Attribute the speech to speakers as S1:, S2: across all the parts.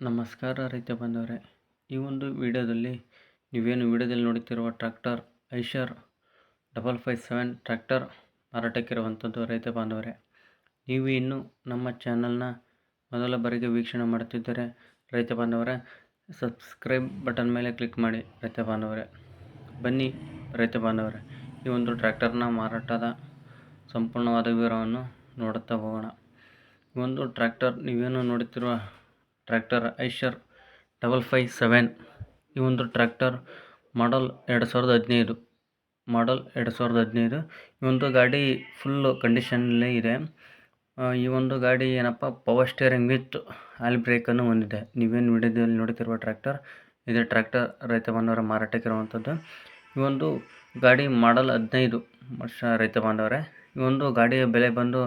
S1: ನಮಸ್ಕಾರ ರೈತ ಬಂದವರೇ, ಈ ಒಂದು ವಿಡಿಯೋದಲ್ಲಿ ನೀವೇನು ವಿಡಿಯೋದಲ್ಲಿ ನೋಡುತ್ತಿರುವ tractor Eicher double five seven tractor ಮಾರಾಟಕ್ಕಿರುವಂಥದ್ದು ರೈತ ಬಾಂಧವರೇ, ನೀವು ಇನ್ನೂ ನಮ್ಮ ಚಾನಲ್ನ ಮೊದಲ ಬಾರಿಗೆ ವೀಕ್ಷಣೆ ಮಾಡುತ್ತಿದ್ದರೆ ರೈತ ಬಾಂಧವರೇ, ಸಬ್ಸ್ಕ್ರೈಬ್ ಬಟನ್ ಮೇಲೆ ಕ್ಲಿಕ್ ಮಾಡಿ ರೈತ ಬಾಂಧವರೇ, ಬನ್ನಿ ರೈತ ಬಾಂಧವರೇ, ಈ ಒಂದು ಟ್ರ್ಯಾಕ್ಟರ್ನ ಮಾರಾಟದ ಸಂಪೂರ್ಣವಾದ ವಿವರವನ್ನು ನೋಡುತ್ತಾ ಹೋಗೋಣ. ಈ ಒಂದು ಟ್ರ್ಯಾಕ್ಟರ್ ನೀವೇನು ನೋಡುತ್ತಿರುವ tractor Eicher double five seven. ಈ ಒಂದು ಟ್ರ್ಯಾಕ್ಟರ್ ಮಾಡಲ್ ಎರಡು ಸಾವಿರದ ಹದಿನೈದು. ಮಾಡಲ್ ಎರಡು ಸಾವಿರದ ಹದಿನೈದು. ಈ ಒಂದು ಗಾಡಿ ಫುಲ್ಲು ಕಂಡೀಷನಲ್ಲೇ ಇದೆ. ಈ ಒಂದು ಗಾಡಿ ಏನಪ್ಪ ಪವರ್ ಸ್ಟೇರಿಂಗ್ ವಿತ್ ಆಲ್ ಬ್ರೇಕನ್ನು ಹೊಂದಿದೆ. ನೀವೇನು ವಿಡಿಯೋದಲ್ಲಿ ನೋಡುತ್ತಿರುವ ಟ್ರ್ಯಾಕ್ಟರ್, ಇದೇ ಟ್ರ್ಯಾಕ್ಟರ್ ರೈತ ಬಾಂಧವರ ಮಾರಾಟಕ್ಕಿರುವಂಥದ್ದು ಈ ಒಂದು ಗಾಡಿ ಮಾಡಲ್ ಹದಿನೈದು ವರ್ಷ ರೈತ ಬಾಂಧವರೇ. ಈ ಒಂದು ಗಾಡಿಯ ಬೆಲೆ ಬಂದು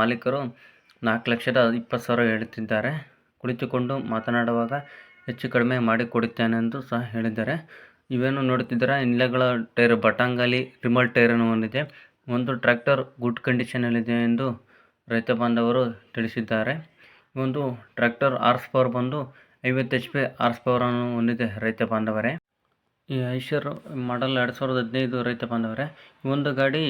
S1: ಮಾಲೀಕರು ನಾಲ್ಕು ಲಕ್ಷದ ಇಪ್ಪತ್ತು ಸಾವಿರ ಹೇಳುತ್ತಿದ್ದಾರೆ ಕುಳಿತುಕೊಂಡು ಮಾತನಾಡುವಾಗ ಹೆಚ್ಚು ಕಡಿಮೆ ಮಾಡಿ ಕೊಡುತ್ತೇನೆ ಎಂದು ಸಹ ಹೇಳಿದ್ದಾರೆ. ಇವೇನು ನೋಡುತ್ತಿದ್ದೀರಾ? ಇನ್ಲೆಗಳ ಟೈರ್, ಬಟಾಂಗಾಲಿ ರಿಮಲ್ ಟೈರನ್ನು ಹೊಂದಿದೆ ಒಂದು ಟ್ರ್ಯಾಕ್ಟರ್ ಗುಡ್ ಕಂಡೀಷನಲ್ಲಿದೆ ಎಂದು ರೈತ ಬಾಂಧವರು ತಿಳಿಸಿದ್ದಾರೆ. ಒಂದು ಟ್ರ್ಯಾಕ್ಟರ್ ಆರ್ಸ್ ಪವರ್ ಬಂದು ಐವತ್ತು ಎಚ್ ಪಿ ಆರ್ಸ್ ಪವರನ್ನು ಹೊಂದಿದೆ ರೈತ ಬಾಂಧವರೇ. ಈ ಐಶರ್ ಮಾಡಲ್ ಎರಡು ಸಾವಿರದ ಹದಿನೈದು ರೈತ ಬಾಂಧವರೇ ಒಂದು ಗಾಡಿ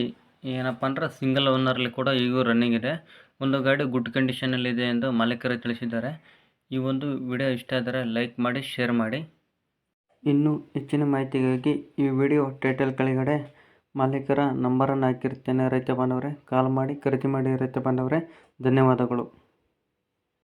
S1: ಏನಪ್ಪ ಅಂದ್ರೆ ಸಿಂಗಲ್ ಓನರ್ಲಿ ಕೂಡ ಈಗೂ ರನ್ನಿಂಗ್ ಇದೆ. ಒಂದು ಗಾಡಿ ಗುಡ್ ಕಂಡೀಷನಲ್ಲಿದೆ ಎಂದು ಮಾಲೀಕರು ತಿಳಿಸಿದ್ದಾರೆ. ಈ ಒಂದು ವಿಡಿಯೋ ಇಷ್ಟ ಆದರೆ ಲೈಕ್ ಮಾಡಿ ಶೇರ್ ಮಾಡಿ. ಇನ್ನು ಹೆಚ್ಚಿನ ಮಾಹಿತಿಗಾಗಿ ಈ ವಿಡಿಯೋ ಟೈಟಲ್ ಕೆಳಗಡೆ ಮಾಲೀಕರ ನಂಬರನ್ನು ಹಾಕಿರ್ತೇನೆ ರೈತ ಬಾಂಧವರೇ. ಕಾಲ್ ಮಾಡಿ, ಖರೀದಿ ಮಾಡಿ ರೈತ ಬಾಂಧವರೇ. ಧನ್ಯವಾದಗಳು.